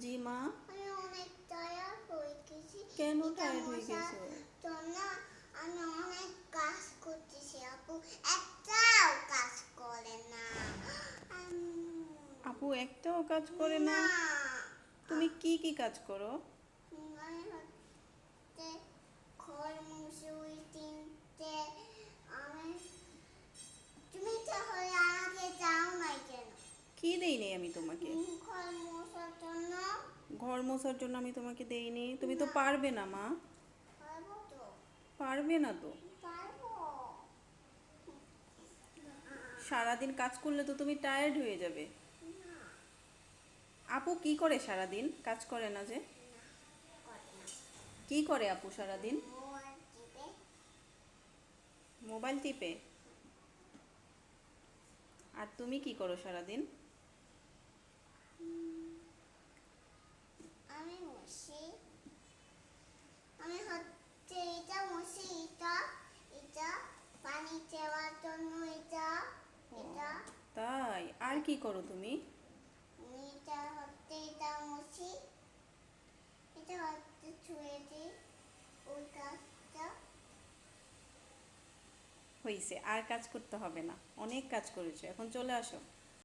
জি মা। আমি অনেক টায়ার্ড হয়ে গেছি। কেন হয়ে গেছো? জন্য আমি অনেক কাজ করতেছি আপু। একটাও কাজ করে না। আপু একটাও কাজ করে না? তুমি কি কি কাজ করো? আমি হচ্ছে ঘর মুছে তিনটে আমি তুমি তাহলে কেন? কি দেইনি আমি তোমাকে? ঘর জন্য ঘর মোছার জন্য আমি তোমাকে দেইনি। তুমি তো পারবে না মা। পারবে না তো। সারাদিন কাজ করলে তো তুমি টায়ার্ড হয়ে যাবে। আপু কি করে সারাদিন? কাজ করে না যে? কি করে আপু সারাদিন? মোবাইল টিপে। আর তুমি কি করো সারাদিন আমি মুছি আমি হচ্ছে এটা মুছি এটা এটা পানি দেওয়ার জন্য এটা এটা তাই আর কি করো তুমি? এটা হচ্ছে এটা মুছি। এটা হচ্ছে ছুঁয়ে দিই ওই কাজটা। হয়েছে আর কাজ করতে হবে না। অনেক কাজ করেছ এখন চলে আসো।